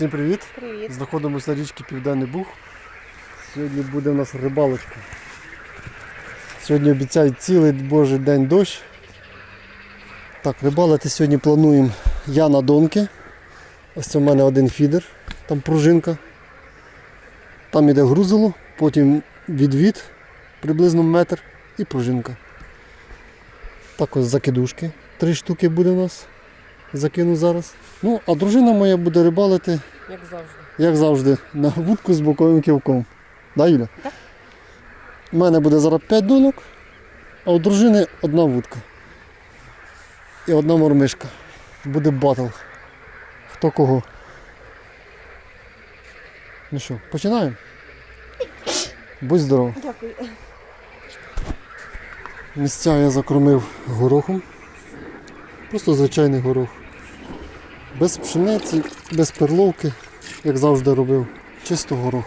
Всім привіт! Привіт. Знаходимося на річці Південний Буг. Сьогодні буде у нас рибалочка. Сьогодні обіцяють цілий божий день дощ. Так, рибалити сьогодні плануємо я на донки. Ось це в мене один фідер, там пружинка. Там іде грузило, потім відвід приблизно метр і пружинка. Так ось закидушки. Три штуки буде у нас. Закину зараз. Ну, а дружина моя буде рибалити Як завжди. як завжди, на вудку з боковим ківком. Да, Юля? Так. У мене буде зараз 5 донок, а у дружини одна вудка. І одна мормишка. Буде батл. Хто кого. Ну що, починаємо? Будь здоров. Дякую. Місця я закормив горохом. Просто звичайний горох. Без пшениці, без перловки, як завжди робив. Чисто горох.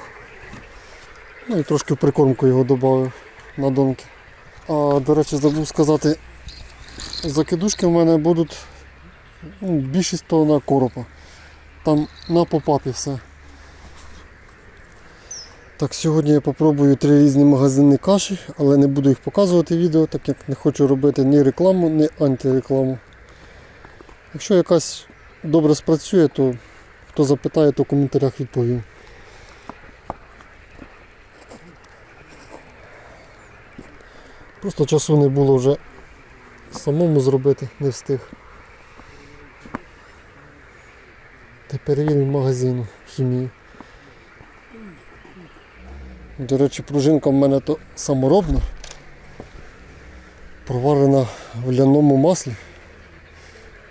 Ну і трошки в прикормку його додав на донки. А, до речі, забув сказати, закидушки в мене будуть ну, більшість то на коропа. Там на попапі все. Так, сьогодні я попробую три різні магазинні каші, але не буду їх показувати відео, так як не хочу робити ні рекламу, ні антирекламу. Якщо якась добре спрацює, то хто запитає, то в коментарях відповім. Просто часу не було вже самому зробити, не встиг. Та перевіримо магазину хімію. До речі, пружинка в мене то саморобна, проварена в ляному маслі.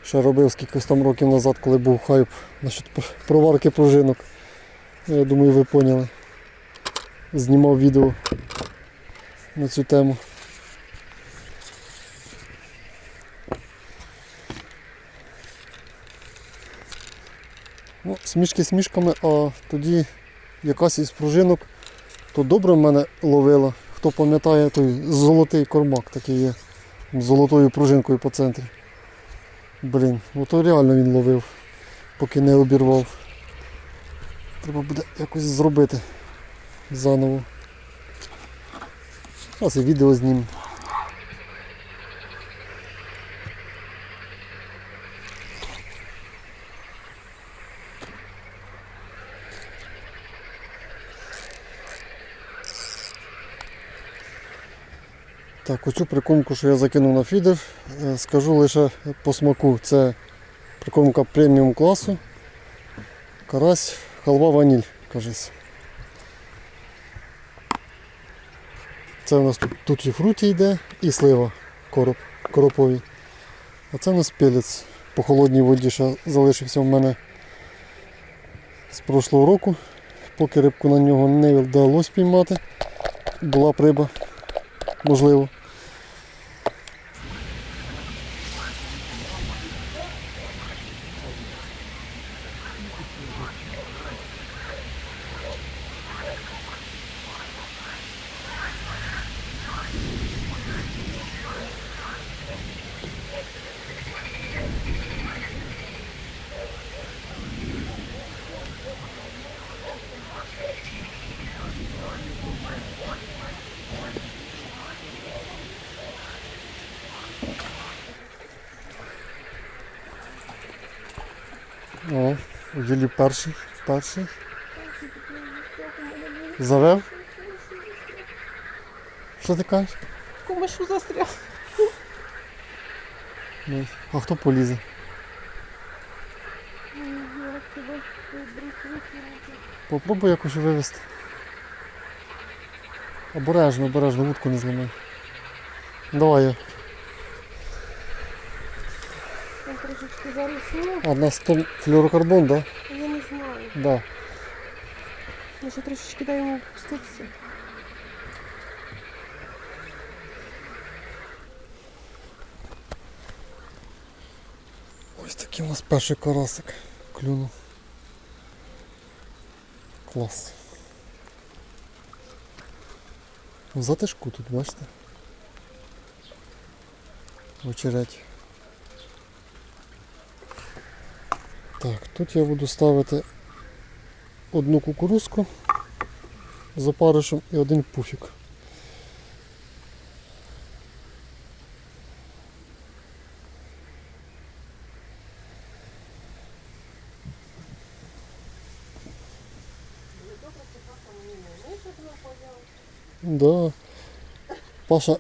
Ще робив скількись там років назад, коли був хайп насчет проварки пружинок. Ну, Я думаю, ви поняли. Знімав відео на цю тему. Ну, смішки смішками, а тоді якась із пружинок то добре в мене ловила. Хто пам'ятає, той золотий кормак такий є. З золотою пружинкою по центрі. Блін, ну то реально він ловив, поки не обірвав. Треба буде якось зробити заново. Зараз і відео знімемо. Так, оцю прикормку, що я закинув на фідер, е, скажу лише по смаку. Це прикормка преміум класу. Карась, халва ваніль, кажись. Це у нас тут, тут і фруті йде, і слива короб, коропові. А це у нас пелець по холодній воді ще залишився в мене з прошлого року. Поки рибку на нього не вдалося піймати. Була б риба, можливо. О, Юлі перший, перший. Завев? Що ти кажеш? Кумишу застряг. Ну, А хто полізе? Попробуй якось вивезти. Обережно, обережно, вудку не зламай. Давай я. Заросло. А, там флюорокарбон, да? Я не знаю. Да. Я ще трошечки дай йому пуститися. Ось такий у нас перший карасик клюнув. Клас. В затишку тут, бачите? В Так, тут я буду ставити одну кукурузку з опаришем і один пуфік. Да. Паша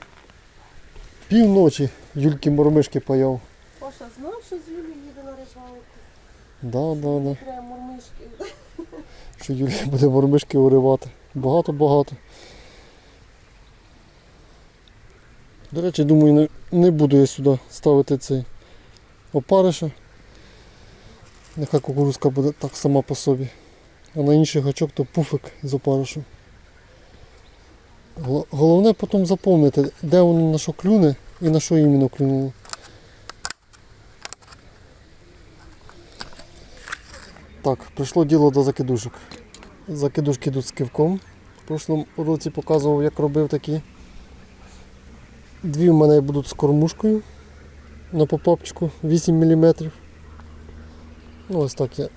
півночі Юльки мормишки паяв. Паша знав, що з Юлі їде на рибалку. Да, да, да. Що Юлія буде мормишки уривати. Багато-багато. До речі, думаю, не, не буду я сюди ставити цей опариша. Нехай кукурузка буде так сама по собі. А на інший гачок то пуфик з опаришем. Гол- Головне потім запомнити, де воно на що клюне і на що іменно клюнуло. Так, прийшло діло до закидушок. Закидушки йдуть з кивком. В прошлому році показував, як робив такі. Дві в мене будуть з кормушкою на попапчику 8 мм. Ну, ось так я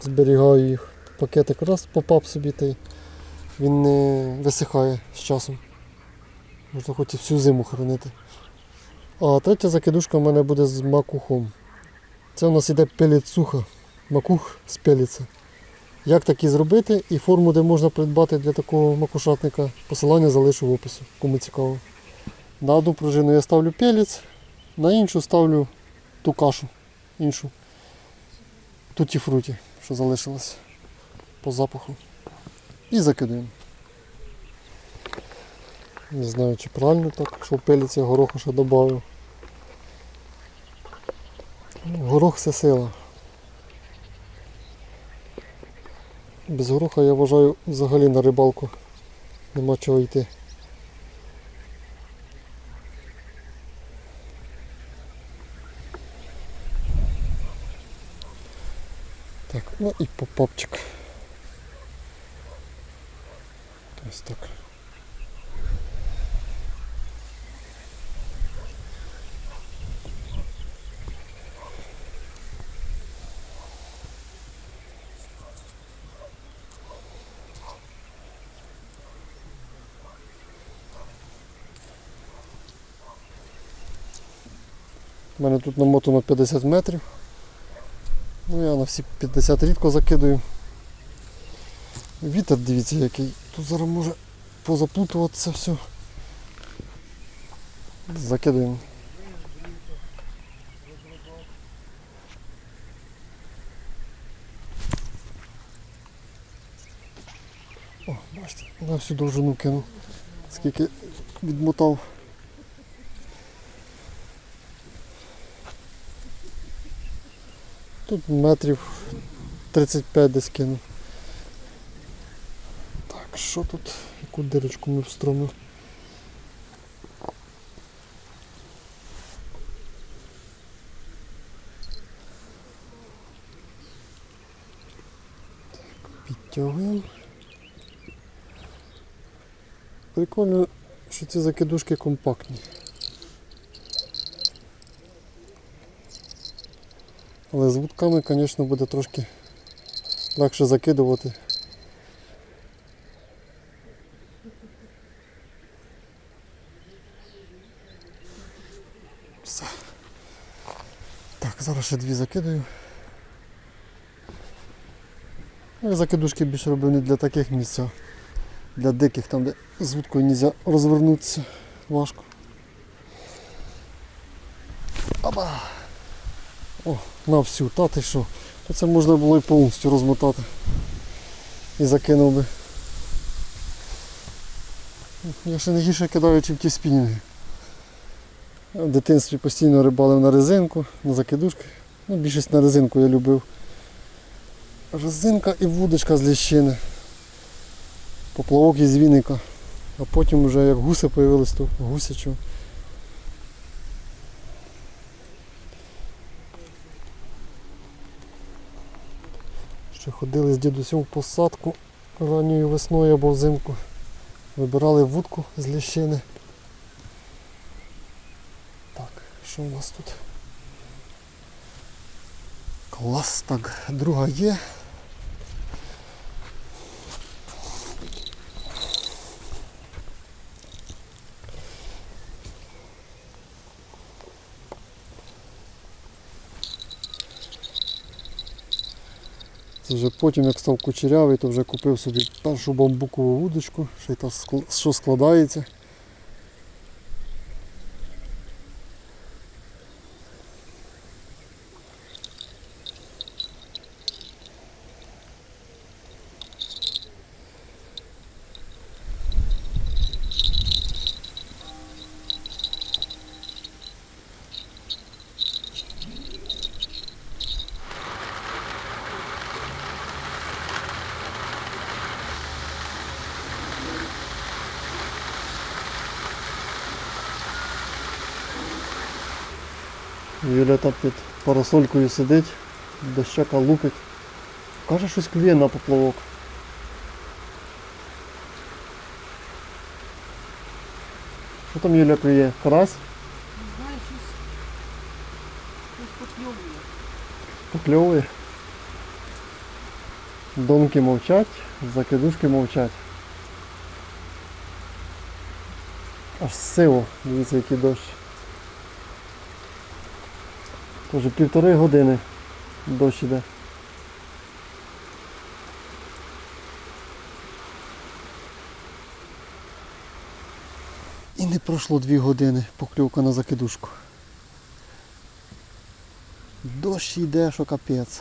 зберігаю їх. Пакетик раз, попап собі та він не висихає з часом. Можна хоч і всю зиму хранити. А третя закидушка в мене буде з макухом. Це у нас іде пелецуха, макух пеліця. Як такі зробити і форму, де можна придбати для такого макушатника, посилання залишу в описі, кому цікаво. На одну пружину я ставлю пелець, на іншу ставлю ту кашу, іншу. Туті фруті, що залишилось по запаху. І закидаємо. Не знаю, чи правильно так, що пелець я гороху ще додав. Горох це сила. Без гороха я вважаю взагалі на рибалку нема чого йти. Так, ну і попапчик. Ось так. У мене тут намотано 50 метрів. Ну я на всі 50 рідко закидаю. Вітер дивіться який. Тут зараз може позаплутуватися все. Закидаємо. О, бачите, на всю довжину кинув. Скільки відмотав. Тут метрів 35 десь кинув. Так, що тут? Яку дирочку ми встромив? Так, підтягуємо. Прикольно, що ці закидушки компактні. Але з вудками, звісно, буде трошки легше закидувати. Все. Так, зараз ще дві закидаю. Я закидушки більше роблю не для таких місць, а для диких, там де з вудкою не можна розвернутися важко. Опа! О, на всю, та ти що? Це можна було і повністю розмотати. І закинув би. Я ще не гірше кидаю, чим ті спінінги. В дитинстві постійно рибалив на резинку, на закидушки. Ну, більшість на резинку я любив. Резинка і вудочка з ліщини. Поплавок із віника. А потім вже як гуси з'явились, то гусячу. Ще ходили з дідусем в посадку ранньою весною або взимку. Вибирали вудку з ліщини. Так, що у нас тут? Клас, так, друга є. Вже потім, як став кучерявий, то вже купив собі першу бамбукову вудочку, що та що складається. Юля там під парасолькою сидить, дощака лупить. Каже, щось клює на поплавок. Що там Юля клює? Карась? Знаєш, щось, щось покльовує. Покльовує. Донки мовчать, закидушки мовчать. Аж сило, дивіться, який дощ. Тоже півтори години дощ іде. І не пройшло дві години покльовка на закидушку. Дощ йде, що капець.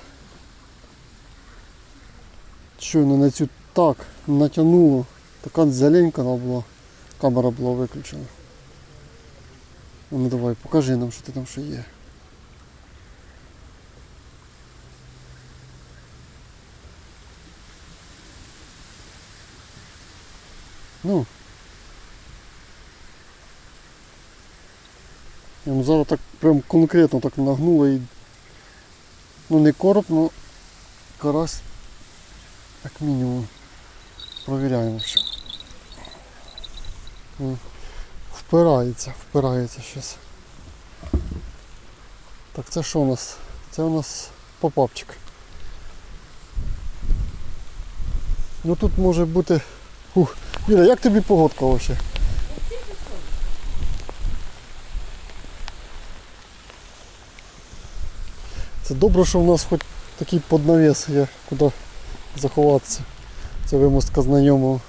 Щойно на цю так натягнуло. Така зеленька була. Камера була виключена. Ну давай, покажи нам, що ти там ще є. Ну. Ну зараз так прям конкретно так нагнуло і. Ну не короб, ну карась як мінімум. Провіряємо ще. Впирається, впирається щось. Так це що у нас? Це у нас попапчик. Ну тут може бути. Ух, Юля, як тобі погодка взагалі? Це добре, що в нас хоч такий поднавес є, куди заховатися. Це вимостка знайомого.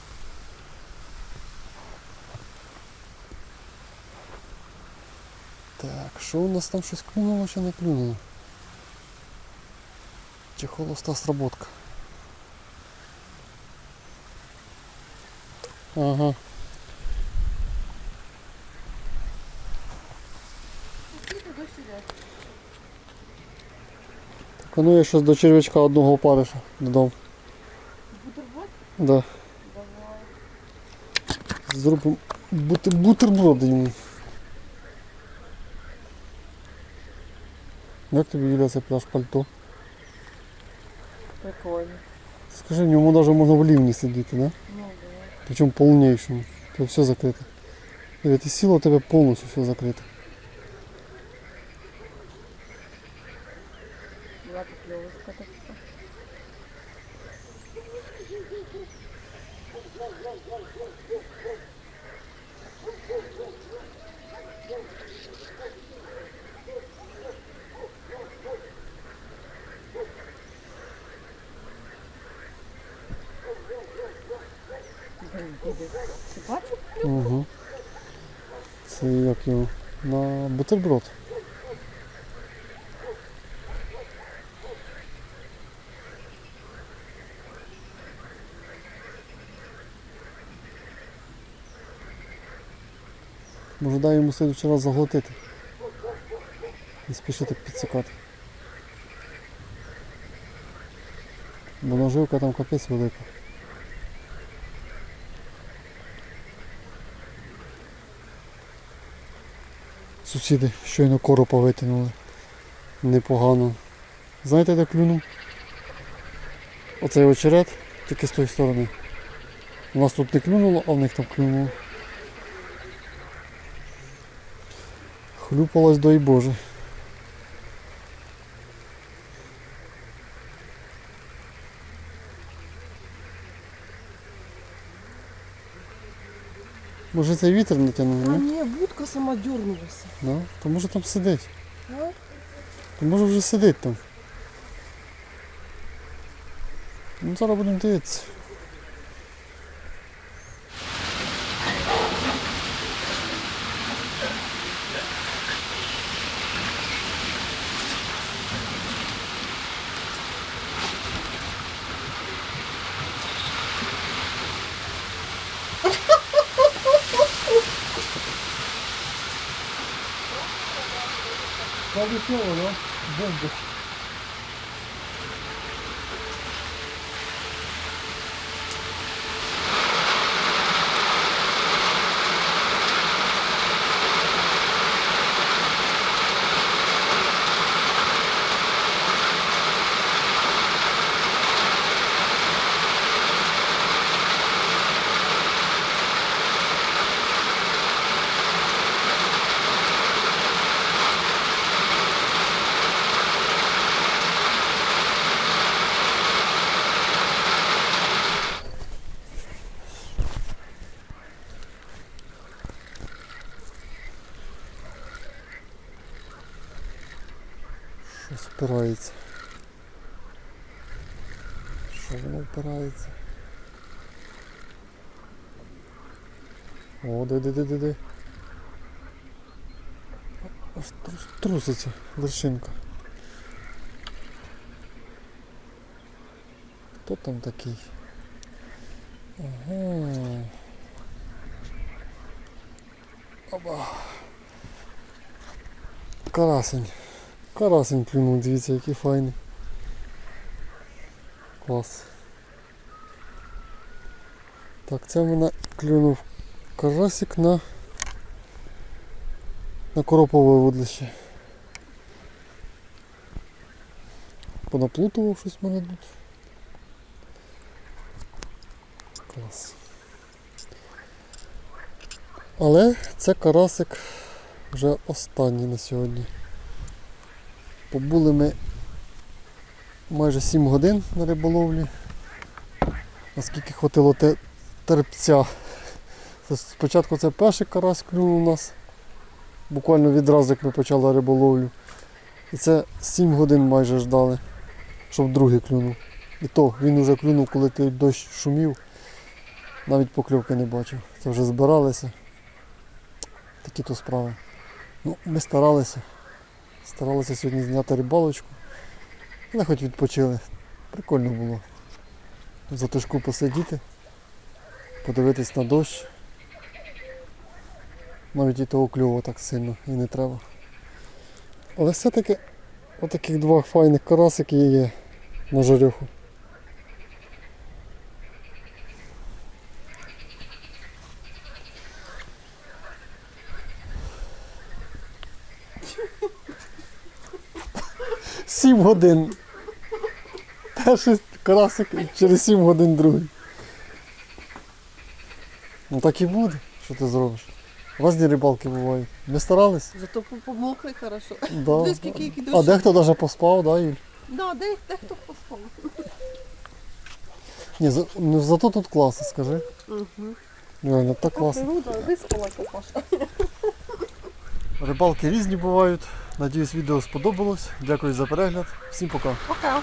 Так, що у нас там щось клюнуло чи не клюнуло? Чи холоста сработка? Ну я щось до червячка одного опариша додав. Бутерброд? Да. Давай. Зробимо бутер, бутерброди йому. Як тобі Юля це пляж пальто? Прикольно. Скажи, в ньому навіть можна в лівні сидіти, да? Ну, давай. Причому повнішому. Тут все закрите. Диви, ти сіла, у тебе повністю все закрите. Була покльовочка така. Блін, діди, Ти бачив? Угу. Це як його на бутерброд. Може дай йому слідчий раз заглотити. Не спіши так підсікати. Бо наживка там капець велика. Сусіди щойно коропа витягнули. Непогано. Знаєте, де клюнув? Оцей очерет, тільки з тої сторони. У нас тут не клюнуло, а в них там клюнуло. Хлюпалась дай Боже. Може цей вітер натягнув, ні? Сама дюрнулася. Ну, То може там сидить. А? То може вже сидить там. Ну, зараз будемо дивитися. Павлюкова, да? Бомба. Щось впирається. Що воно впирається? Де де де. Аж труситься вершинка. Хто там такий? Ага. Оба. Карасень. Карасень клюнув, дивіться, який файний. Клас. Так, це мене клюнув карасик на, на коропове вудлище. Понаплутував щось мене тут. Клас. Але це карасик вже останній на сьогодні. Побули ми майже 7 годин на риболовлі. Наскільки хватило терпця. Спочатку це перший карась клюнув нас. Буквально відразу як ми почали риболовлю. І це 7 годин майже ждали, щоб другий клюнув. І то він вже клюнув, коли той дощ шумів. Навіть покльовки не бачив. Це вже збиралися. Такі то справи. Ну, ми старалися. Старалися сьогодні зняти рибалочку. Але хоч відпочили. Прикольно було. В затишку посидіти, подивитись на дощ. Навіть і того кльову так сильно і не треба. Але все-таки отаких два файних карасики є на жарюху. Сім годин. Перший карасик через 7 годин другий. Ну так і буде. Що ти зробиш? Різні рибалки бувають. Ми старались. Зато по- помокли хорошо. Да. Скільки які А дехто навіть поспав, да, Юль? Да, де, де хто поспав. Ні, за, ну, зато тут класно, скажи. Угу. Реально, так класно. Природа виспалася, Паша. Рибалки різні бувають. Надіюсь, відео сподобалось. Дякую за перегляд. Всім пока. Пока.